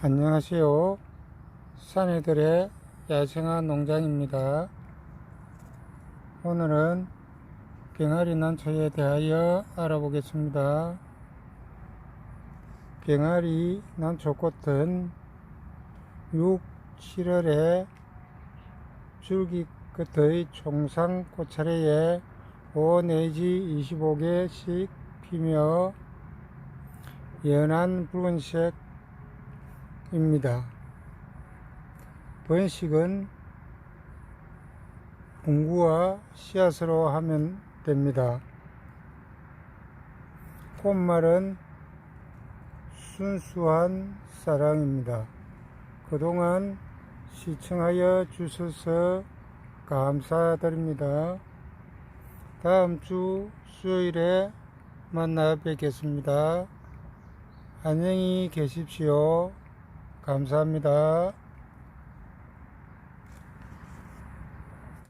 안녕하세요. 사내들의 야생화 농장입니다. 오늘은 병아리 난초에 대하여 알아보겠습니다. 병아리 난초꽃은 6, 7월에 줄기 끝의 총상 꽃차례에 5 내지 25개씩 피며 연한 붉은색 입니다. 번식은 분구와 씨앗으로 하면 됩니다. 꽃말은 순수한 사랑입니다. 그동안 시청하여 주셔서 감사드립니다. 다음 주 수요일에 만나 뵙겠습니다. 안녕히 계십시오. 감사합니다.